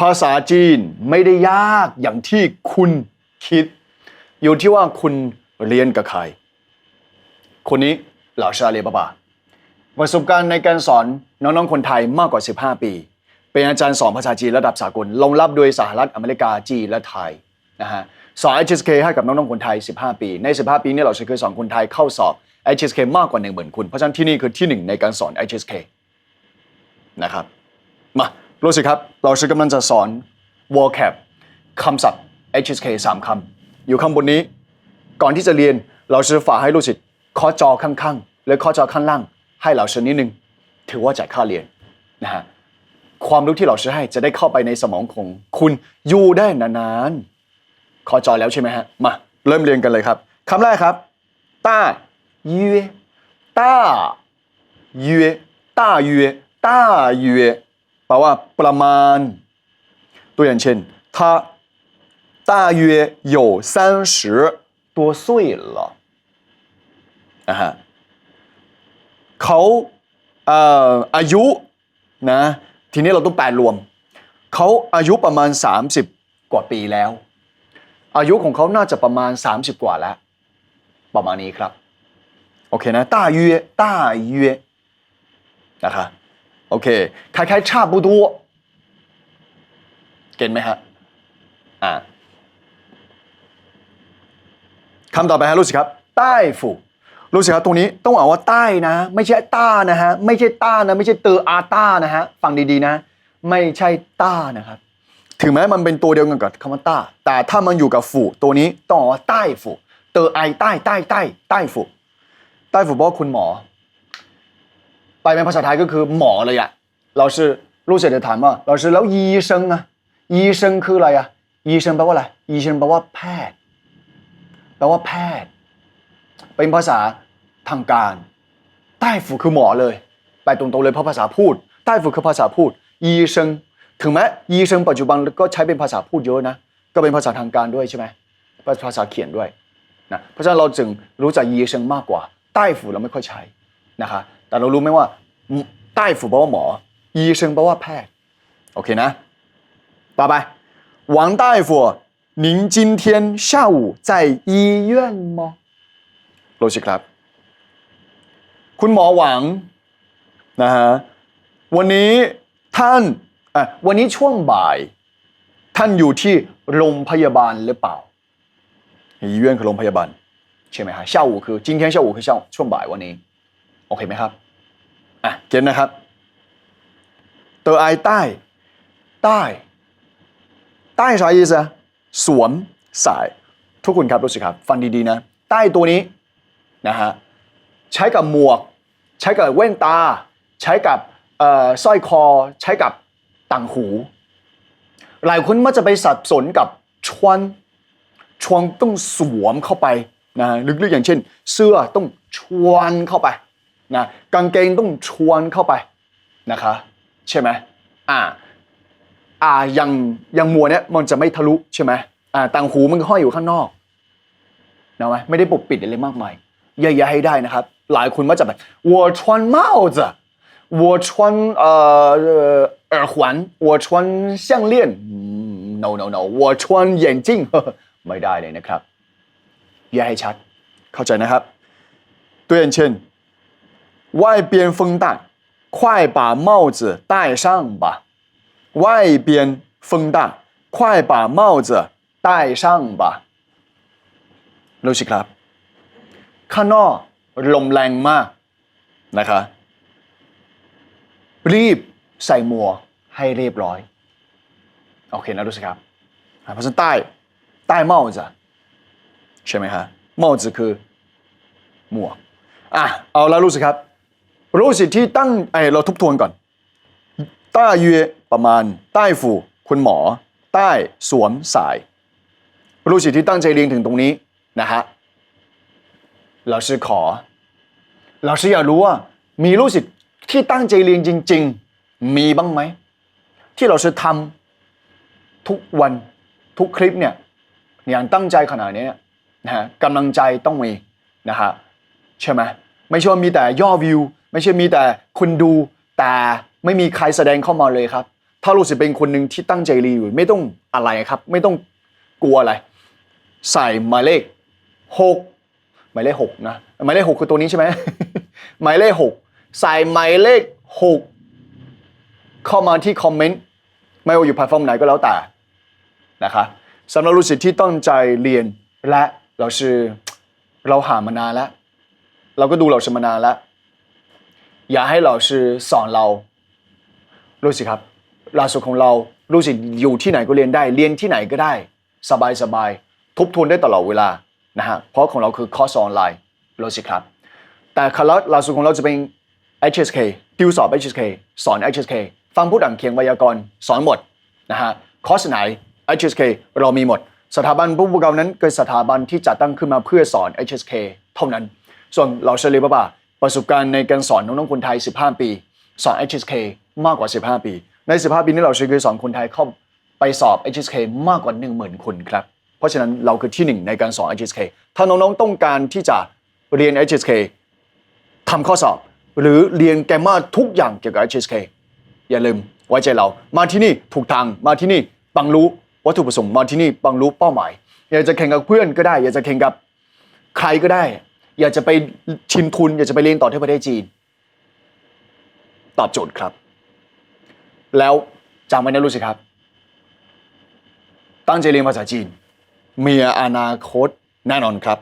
ภาษาจีนไม่ได้ยากอย่างที่คุณคิด อยู่ที่ว่าคุณเรียนกับใคร คนนี้เหล่าชาเลบาบาประสบการณ์ในการสอนน้องๆคนไทยมากกว่า 15 ปี เป็นอาจารย์สอนภาษาจีนระดับสากลรองรับโดยสหรัฐอเมริกาจีนและไทยนะฮะสอน HSK ให้กับน้องๆคนไทย 15 ปี ใน 15 ปีนี้เราเคยสอนคนไทยเข้าสอบ HSK มากกว่า10,000คนเพราะฉะนั้นที่นี่คือที่หนึ่งในการสอน HSK นะครับมา รู้สิครับ เรากำลังจะสอน vocab คำศัพท์ HSK 3 คำ อยู่ข้างบนนี้ ก่อนที่จะเรียนเราจะฝากให้ลูกศิษย์เคาะจอข้างๆ และเคาะจอข้างล่าง ให้เราชนิดหนึ่งถือว่าจ่ายค่าเรียนนะฮะความรู้ที่เราจะให้จะได้เข้าไปในสมองของคุณอยู่ได้นานๆเคาะจอแล้วใช่ไหมฮะมาเริ่มเรียนกันเลยครับคำแรกครับต้าเย่ต้าเย่ต้าเย่ต้าเย่ แปลว่าประมาณ ตัวอย่างเช่น他大约有三十多岁了นะฮะเขาเอ่ออายุนะทีนี้เราต้องแปลรวม เขาอายุประมาณ 30 กว่าปีแล้ว อายุของเขาน่าจะประมาณ 30 กว่าแล้ว ประมาณนี้ครับ โอเคนะ大约大约นะคะโอเคค ล้ายๆ差不多เก็นไหมฮะ อ่าคำต่อไปฮะรู้สิครับ ใต้ฝูรู้สิครับตรงนี้ต้องอ่านว่าใต้นะ ไม่ใช่ต้านะฮะ ไม่ใช่ต้านะ ไม่ใช่เตออาต้านะฮะ ฟังดีๆนะ ไม่ใช่ต้านะครับ ถึงแม้มันเป็นตัวเดียวกันกับคำว่าต้า แต่ถ้ามันอยู่กับฝูตัวนี้ต้องอ่านว่าใต้ฝูเตอไอใต้ใต้ใต้ใต้ฝูใต้ฝูเพราะว่าคุณหมอ แปเป็นภาษาไทยก็คือหมอเลยอะเรา是ลูกเสด็จถามว่าเรา是แล้วยีเซิงอะยีเซิงคืออะไรอะยีเซิงแปลว่าอะไรยีเซิงแปลว่าแพทย์ แปลว่าแพทย์ เป็นภาษาทางการใต้ฝูคือหมอเลยไปตรงๆเลยเพราะภาษาพูดใต้ฝูคือภาษาพูดยีเซิงถึงแม้ยีเซิงปัจจุบันก็ใช้เป็นภาษาพูดเยอะนะก็เป็นภาษาทางการด้วยใช่ไหมภาษาเขียนด้วยนะเพราะฉะนั้นเราจึงรู้จักยีเซิงมากกว่าใต้ฝูเราไม่ค่อยใช้นะคะ แต่เรารู้ไหมว่าใต้ฝูแปลว่าหมอ医生แปลว่าแพทย์ โอเคนะ ต่อไป王大夫您今天下午在医院吗โลชิครับ คุณหมอหวังนะฮะวันนี้ท่านอ่ะวันนี้ช่วงบ่าย ท่านอยู่ที่โรงพยาบาลหรือเปล่า医院คือโรงพยาบาลใช่ไหมฮะ下午คือ今天下午คือช่วงช่วงบ่ายวันนี้ โอเคไหมครับ อะเขียนนะครับ ตัวไอใต้ ใต้ใต้ใช้ยีสะสวมสาย ทุกคนครับรู้สึกครับ ฟังดีๆนะ ใต้ตัวนี้นะฮะใช้กับหมวก ใช้กับแว่นตา ใช้กับสร้อยคอ ใช้กับต่างหู หลายคนมักจะไปสับสนกับชวนชวนต้องสวมเข้าไปนะลึกๆอย่างเช่น เสื้อต้องชวนเข้าไป นะกางเกงต้องชวนเข้าไปนะคะ ใช่ไหมอ่า อ่าอย่างอย่างหมวกเนี้ยมันจะไม่ทะลุใช่ไหมอ่าต่างหูมันก็ห้อยอยู่ข้างนอกนะไหมไม่ได้ปกปิดอะไรมากมายอย่าอย่าให้ได้นะครับ หลายคนมักจะแบบ我穿帽子我穿呃呃耳环我穿项链อืม no no no 我穿眼镜 ไม่ได้เลยนะครับอย่าให้ชัด เข้าใจนะครับ ตัวอย่างเช่น 外边风大快把帽子戴上吧外边风大，快把帽子戴上吧รู้สิครับ ข้างนอกลมแรงมากนะคะ รีบใส่หมวกให้เรียบร้อย โอเคนะรู้สิครับอ่าเพราะฉะนั้นใต้ใต้帽子ใช่ไหมฮะ帽子คือหมวกอ่ะเอาแล้วรู้สิครับ รู้สิที่ตั้งไอเราทบทวนก่อน ต้าเยประมาณ ใต้ฝูคุณหมอ ใต้สวมสาย รู้สิที่ตั้งใจเรียนถึงตรงนี้นะฮะเรา是ขอ เรา是อยากรู้ว่า มีรู้สิที่ตั้งใจเรียนจริง ๆ มีบ้างไหม ที่เราจะทำทุกวันทุกคลิปเนี่ยอย่างตั้งใจขนาดนี้เนี่ยนะฮะกำลังใจต้องมีนะฮะใช่ไหมไม่ใช่ว่ามีแต่ย่อวิว ไม่ใช่มีแต่คนดูแต่ไม่มีใครแสดงเข้ามาเลยครับ ถ้ารู้สึกเป็นคนหนึ่งที่ตั้งใจเรียนอยู่ไม่ต้องอะไรครับ ไม่ต้องกลัวอะไร ใส่หมายเลขหกหมายเลขหกนะหมายเลขหกคือตัวนี้ใช่ไหมหมายเลขหกใส่หมายเลขหกเข้ามาที่คอมเมนต์ไม่ว่าอยู่แพลตฟอร์มไหนก็แล้วแต่นะคะสำหรับรู้สึกที่ตั้งใจเรียนและเราคือเราหามานานแล้ว เราก็ดูเราชมานานแล้ว อยากให้เราคือสอนเรารู้สิครับลักสูตรของเรารู้สิอยู่ที่ไหนก็เรียนได้ เรียนที่ไหนก็ได้ สบายสบายทบทวนได้ตลอดเวลานะฮะเพราะของเราคือคอร์สออนไลน์รู้สิครับ แต่คณะหลักสูตรของเราจะเป็น HSK ติวสอบ HSK สอน HSK ฟังผู้อ่านเขียนไวยากรณ์สอนหมดนะฮะคอร์สไหน HSK เรามีหมด สถาบันผู้ปกครองนั้นคือสถาบันที่จัดตั้งขึ้นมาเพื่อสอน HSK เท่านั้น ส่วนเราเฉลี่ยป่ะ ประสบการณ์ในการสอนน้องๆคนไทย 15 ปี สอน HSK มากกว่า 15 ปี ใน 15 ปีนี้เราเฉลี่ยสอนคนไทยเข้าไปสอบ HSK มากกว่า 10,000 คนครับ เพราะฉะนั้นเราคือที่หนึ่งในการสอน HSK ถ้าน้องๆต้องการที่จะเรียน HSK ทำข้อสอบ หรือเรียนแกมมาทุกอย่างเกี่ยวกับ HSK อย่าลืมไว้ใจเรา มาที่นี่ถูกทางมาที่นี่บังรู้วัตถุประสงค์มาที่นี่บังรู้เป้าหมาย อยากจะแข่งกับเพื่อนก็ได้ อยากจะแข่งกับใครก็ได้ อยากจะไปชินทุน อยากจะไปเรียนต่อที่ประเทศจีน ตอบโจทย์ครับ แล้วจำไว้นะรู้สิครับ ตั้งใจเรียนภาษาจีน มีอนาคตแน่นอนครับ